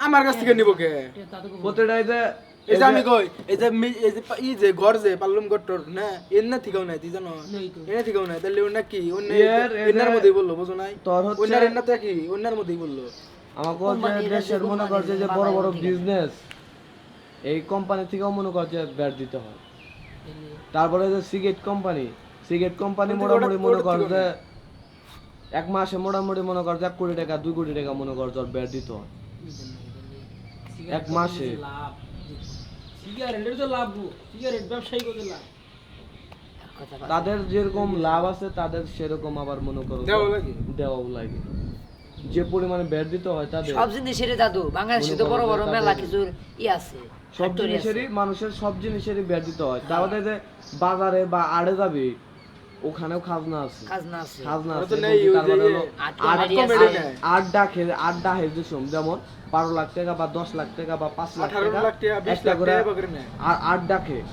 আমার কাছ থেকে নিব কে? যে এই যে আমি কই এই যে এই যে ই যে ঘর যে পাল্লুম গট্টর না এর না ঠিকাও নাই তুই জানো। এনে ঠিকাও নাই তাহলে ওর না কি? অন্য এর- এর- এনার মধ্যেই বলল বুঝো নাই? তোর হচ্ছে- এর না তো কি মধ্যেই বলল। আমাকে যে দেশের মনে করছে যে বড় বড় বিজনেস এই কোম্পানি থেকেও মনে করছে ব্যাট দিতে হয়। তারপরে যে সিগারেট কোম্পানি সিগারেট কোম্পানি মোটামুটি মনে ওটা কর থেকে যে এক মাসে মোটামুটি মনে কর যে এক কোটি টাকা দুই কোটি টাকা মনে কর তোর ব্যাট দিতে হয়। এক মাসে। সিগারেটের তো লাভ সিগারেট ব্যবসায়ী করতে লাভ। তাদের যেরকম লাভ আছে তাদের সেরকম আবার মনে করো দেওয়াও লাগে। যে পরিমাণে ব্যাট দিতে হয় তাদের। সব জিনিসেরই দাদু বাংলাদেশে তো বড় বড় মেলা কিছুর ই আছে সব জিনিসেরই মানুষের সব জিনিসেরই ব্যাট দিতে হয়। তাহলে যে বাজারে বা আড়ে যাবে ওখানেও খাজনা আছে। খাজনা আছে। খাজনা আছে তো নেই, ওই যে তারপরে হলো ইয়ে, আট আট। আড্ডা খেয়ে আড্ডা সম যেমন বারো লাখ টাকা বা দশ লাখ টাকা বা পাঁচ লাখ টাকা লাখ টাকা বিশ একটা লাখ করে আর আড্ডা খেয়ে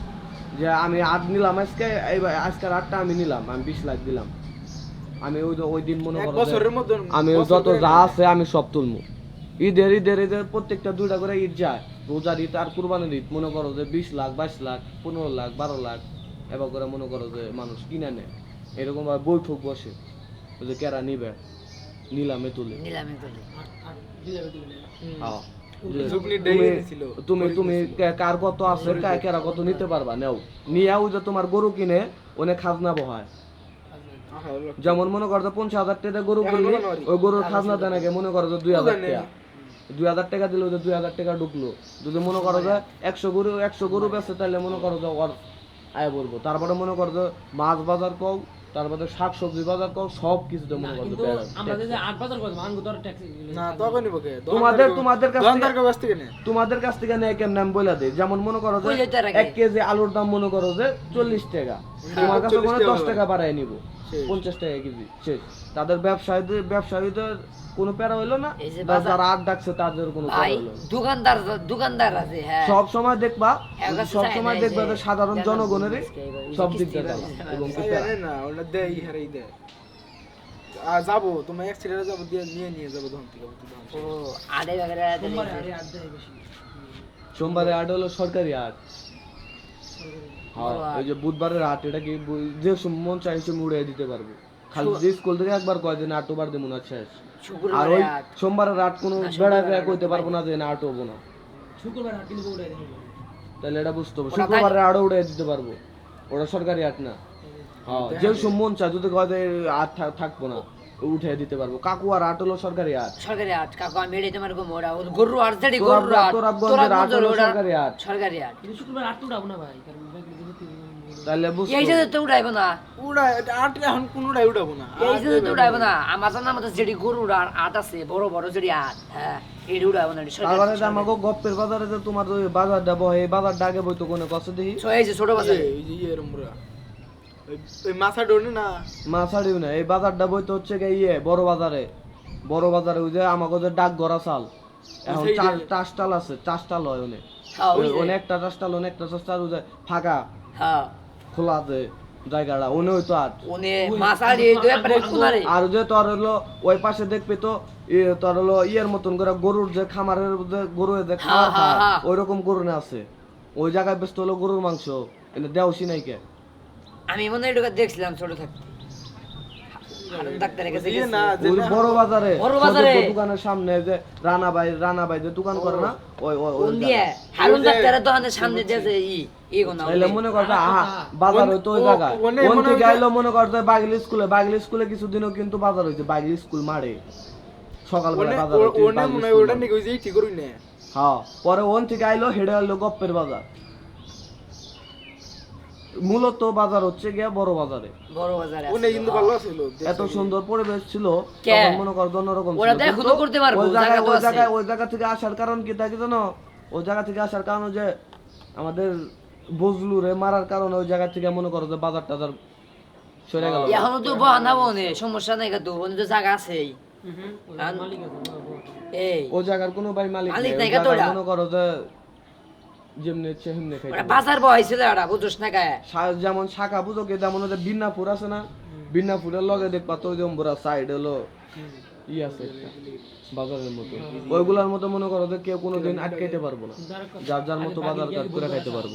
যে আমি আট নিলাম আজকে এইবার আজকের আটটা আমি নিলাম আমি বিশ লাখ দিলাম। আমি ওই ওই দিন মনে এক করো বছরের মধ্যে আমি যত যা আছে আমি সব তুলবো ঈদের ঈদের ঈদের প্রত্যেকটা দুইটা করে ঈদ যায়। রোজার ঈদ আর কুরবানির ঈদ মনে করো যে বিশ লাখ বাইশ লাখ পনেরো লাখ বারো লাখ। এবার করে মনে করো যে মানুষ কিনে নেয়। এরকম ভাবে বৈঠক বসে। যে কেরা নিবে? নিলামে তুলে। নিলামে তুলে। হ্যাঁ। তুমি- তুমি তুমি কার কত আছে? কার কেরা কত নিতে পারবা? নেও। নিয়ে ওই যে তোমার গরু কিনে অনেক খাজনা বহায়। যেমন মনে করো যে পঞ্চাশ হাজার টাকা গরু কিনলে। ওই গরুর খাজনা দেয় নাকি মনে করো যে দুই হাজার টাকা। দুই হাজার টাকা দিলে দুই হাজার টাকা ঢুকলো। যদি মনে করো যে একশো গরু একশো গরু বেচে তাহলে মনে করো যে ওর আয় বলব। তারপরে মনে করো যে মাছ বাজার কও তারপরে শাক সবজি বাজার কও সব কিছুতে মনে করো যে কিন্তু বেড়া- আমরা যে আট বাজার করতাম আঙ্গু তোর ট্যাক্সি না তো নিব কে? তোমাদের- তোমাদের কাছ থেকে- দোকানদার কাছ থেকে নে তোমাদের কাছ থেকে নেয় কেমন নাম বলে দে। যেমন মনে করো যে। এক কেজি আলুর দাম মনে করো যে চল্লিশ টাকা। তোমার কাছে মনে 10 টাকা দশ টাকা বাড়ায় নিব। পঞ্চাশ টাকা কেজি শেষ। তাদের ব্যবসায়ীদের ব্যবসায়ীদের কোনো প্যারা হইল না? বা যারা আট ডাকছে তাদের কোনো। দোকানদার দোকানদার আছে হ্যাঁ। সব সময় দেখবা সব সময় দেখবা যে সাধারণ বা- সব দিক দিয়ে এবং না ওটা দেয় হারে দেয় আর যাব তোমার এক ছেলেরা যাব দিয়ে নিয়ে নিয়ে যাব তখন থেকে ও আড়ে সোমবারে আট হলো সরকারি আট হ্যাঁ ওই যে বুধবারের আট এটা কি যে মন চাই সে উড়িয়ে দিতে পারবে। খালি যে স্কুল থেকে একবার কয় দিন আটবার দেবো না শেষ। আর ওই আট সোমবারের রাত কোনো বেড়া বেড়া কইতে পারব না যে না আট হব না। শুক্রবার হাট কিন্তু উড়াই তাহলে এটা বুঝতে হবে। শুক্রবারে আরও উড়ে দিতে পারব। ওটা সরকারি আট না। হ্যাঁ যে মন চায় যদি কয় যে আট থা- থাকব না। উঠে দিতে পারব কাকু আর আট হলো সরকারি আট সরকারি আট কাকু আমি এটাই তোমার গো মোড়া ও গরু আর যেটি গরু আট তোরা গঞ্জের আট হলো সরকারি আট সরকারি আট কিন্তু শুক্রবার আট উড়াবো না ভাই তাহলে বুঝতে এই যে। তো উড়াইবো না উড়া আট এখন কোনোটাই উঠাবো না এই যে তো উড়াইবো না আমার জানার মতো যেটি গরু আর আট আছে বড় বড় যেটি আট হ্যাঁ এই উড়াইবো না সরকারি তারপরে যে আমাকে গপ্পের বাজারে যে তোমার বাজারটা বহে এই বাজারটা আগে বইতো কোনো কষ্ট So, এই যে ছোট বাজার এই- যে ইয়ে। ওই- ওই ডোনে না? মা না। এই বাজারটা বইতে হচ্ছে গিয়ে ইয়ে বড় বাজারে। বড় বাজারে ওই যে আমাকে যে ডাক গড়া চাল এখন সেই যে- চার- টাসটাল আছে টাসটাল হয় অনেক হ্যাঁ ওই যে। অনেকটা টাসটাল অনেকটা টাসটাল ওই যে ফাঁকা। হ্যাঁ। খোলা আছে জায়গাটা ওনে হয়তো আট ওনে মাছাড়ি দুই একবারে কুনারে আর যে তোর হলো ওই পাশে দেখবি তো তোর হলো ইয়ের মতন করে গরুর যে খামারের গরু যে খাবার হ্যাঁ, হ্যাঁ। ওই রকম গরু না আছে। ওই জায়গায় ব্যস্ত হলো গরুর মাংস এনে দেওসি নাই কে আমি মনে হয় এটা দেখছিলাম ছোট থাকতে হারুন ডাক্তারের কাছে গেছি। না যে ওই না- বড় বাজারে। বড় বাজারে। দোকানের সামনে যে রানা ভাই রানা ভাই যে দোকান করে না ওই ওই ওই কোন দিয়ে? হারুন ডাক্তারের দোকানের সামনে যে ই ই কোন তাইলে মনে করতে আহা বাজার হইতো ওই ও- জায়গায়। ওনে কোন থেকে আইলো মনে করতে বাগিল স্কুলে বাগিল স্কুলে কিছুদিনও কিন্তু বাজার হইছে বাগিল স্কুল মারে। সকালবেলা ওনে- বাজার ওনে মনে ওটা নাকি ওই যে ঠিক করুই না। হ্যাঁ পরে ওন থেকে আইলো হেডে আইলো গপ্পের বাজার। মূলত বাজার হচ্ছে গিয়া বড় বাজারে বড় বাজারে ওনে কিন্তু ভালো ছিল এত সুন্দর পরিবেশ ছিল তখন মনে কর অন্যরকম ওরা ছিল। তো করতে পারব, ওই জায়গায় জায়গা ওই আছে। ওই জায়গা থেকে আসার কারণ কি থাকে জানো ওই জায়গা থেকে আসার কারণ যে আমাদের বজলুরে মারার কারণে ওই জায়গা থেকে মনে করো যে বাজার টাজার সরে গেল এখনও তো বানাবো নে সমস্যা নাই তো ওনে তো জায়গা আছেই। এই ওই জায়গার কোনো ভাই মালিক নেই। মনে করো যে যেমনি ইচ্ছে হেমনি ওরা বাজার ছিল ওরা বুঝছ না গায়ে যেমন শাখা পুজোকে তেমন ওদের বিন্নাপুর আছে না? বিন্নাপুরের লগে দেখবা তো ওই যে সাইড হলো ই আছে বাজারের মতো। ওইগুলার মতো মনে করো যে কেউ কোনোদিন আটকাইতে পারব না। যার যার মতো বাজার কাজ করে খাইতে পারব।